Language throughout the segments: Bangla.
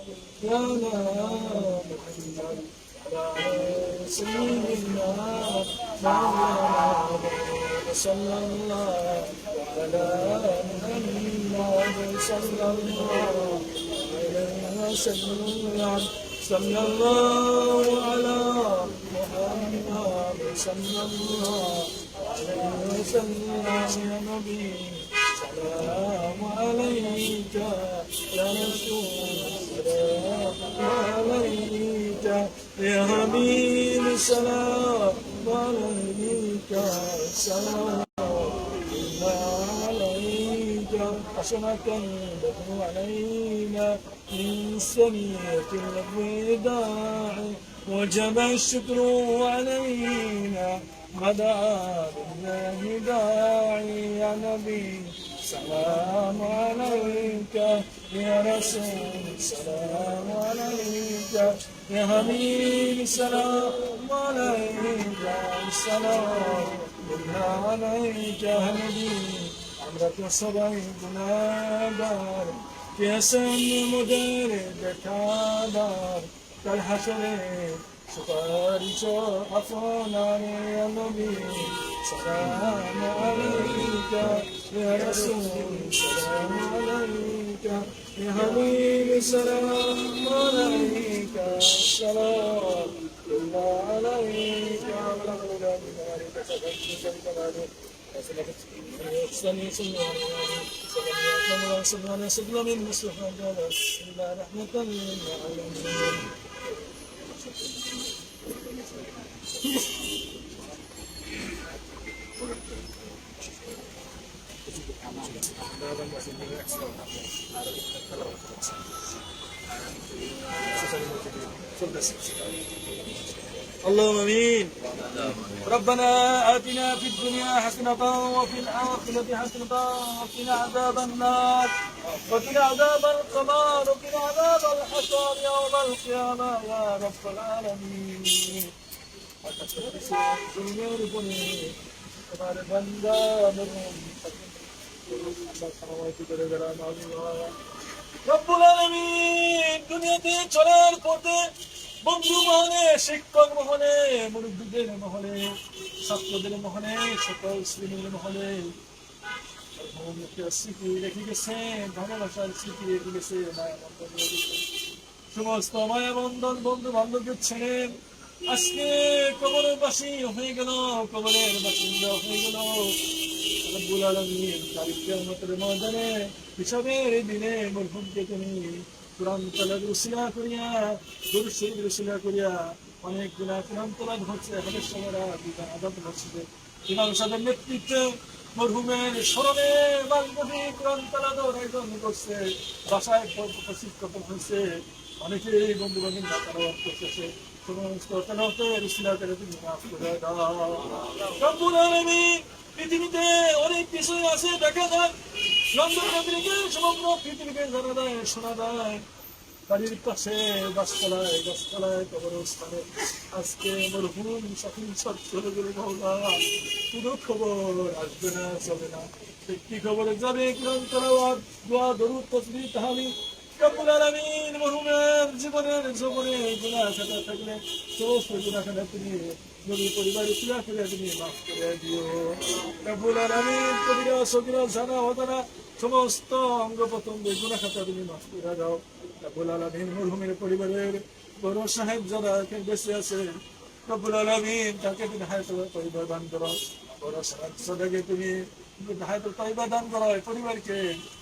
على محمد صلى الله صلى الله على محمد صلى الله عليه وسلم يا نبي السلام عليك يا رسول السلام عليك يا عليك عليك حسنة علينا وجب الشكر علينا مدى بالله داعي يا نبي سلام عليك يا رسول سلام عليك يا حبيب سلام عليك سلام الله عليك حبيب. عمرك يا صبي دار يا سن مدير بكادر كالحشر شطار شو عفونا يا نبي. سلام عليك يا رسول سلام عليك يا حبيبي سلام عليك. سلام الله عليك سبحان سبحان سبحان من مسلم رحمة للعالمين اللهم آمين. ربنا آتنا في الدنيا حسنة وفي الآخرة حسنة وقنا عذاب النار. وقنا عذاب القمر وقنا عذاب الحشر يوم القيامة. يا رب العالمين. ہمارے بندہ اللہ দুনিয়াতে চলার পথে বন্ধু মহলে, শিক্ষক মায়া বন্ধন। সমস্ত মায়া বন্ধন আজকে কবরের বাসী হয়ে গেল, কবরের বাসিন্দা হয়ে গেল রব্বুল আলামিন তারিখ ময়দানে হিসাবের দিনে মরহুমকে তুমি কোরআন তালার রুসিলা করিয়া দুরুশরীফ রুসিলা করিয়া অনেক গুণা কোরআন তালা ধরছে হাদের সমরা বিধান আদাব ধরছে ইমাম সাহেবের নেতৃত্বে মরহুমের স্মরণে বাংলাদেশে কোরআন তালা দৌড় আয়োজন করছে বাসায় কখন হয়েছে অনেকেই বন্ধু বান্ধব তালাবাদ করতেছে পৃথিবীতে অনেক বিষয় আছে, দেখা যায় নদীকে সমগ্র পৃথিবীকে জানা দেয় শোনা দেয় বাড়ির পাশে গাছতলায় গাছতলায় কবরস্থানে আজকে মরহুম সকল সব চলে গেলে মহলা আসবে না চলে না কি খবরে যাবে তলাওয়াত দোয়া দরুদ তসবি তাহালি সমস্ত তুমি তুমি সমস্ত অঙ্গ প্রত্যঙ্গ গুনাহ খাতা তুমি মাফ করে দাও। রব্বুল আলামিন মরহুমের পরিবারের বড় সাহেব যারা বেঁচে আছে। রব্বুল আলামিন তাকে তুমি হায়াতুল পরিবার দান করো। বড় সাহেব তুমি পরিবার দান করো পরিবারকে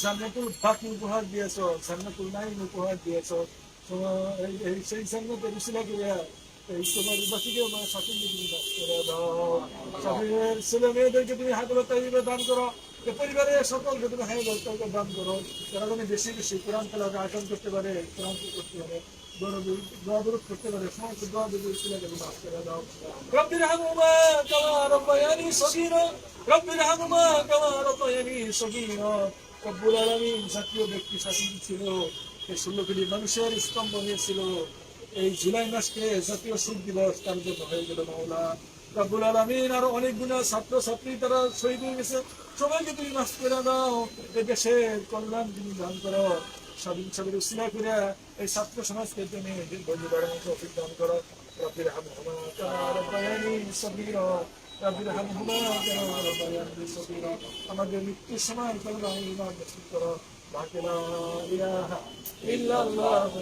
জান্নাতুল বাকি উপহার দিয়েছ জান্নাতুল নাইম উপহার দিয়েছ। সেই জান্নাতের রসুলা করিয়া এই তোমার বাসীকে আমার দান করে দাও। ছেলে মেয়েদেরকে তুমি হাত তাইবে দান করো। পরিবারের সকলকে তুমি হাই তাইবে দান করো। যারা তুমি বেশি বেশি কোরআন খেলাকে আয়োজন করতে পারে, কোরআন করতে পারে দরুদ করতে পারে, সমস্ত দোয়া দরুদ ছিল গেলে মাফ করে দাও। রব্বির হামুমা কামা রব্বায়ানি সগীরা। রব্বুল আলামিন জাতীয় ব্যক্তি শাসন ছিল ষোলো কোটি মানুষের স্তম্ভ হয়েছিল। এই জুলাই মাসকে জাতীয় শোক দিবস তার জন্য হয়ে গেল মাওলা। রব্বুল আলমিন আরও অনেকগুলো ছাত্র ছাত্রী তারা শহীদ হয়ে গেছে। সবাইকে তুমি মাফ করে দাও এই দেশের কল্যাণ তুমি দান করো। স্বাধীন সবের উসিলা করে এই ছাত্র সমাজকে তুমি বন্ধু বাড়ানোর দান করো। রব্বির হামহুমা রব্বায়ানি সগীরা। আমাদের মৃত্যুর সময় করো ইল্লাল্লাহু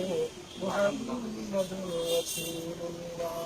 মুহাম্মাদুর রাসূলুল্লাহ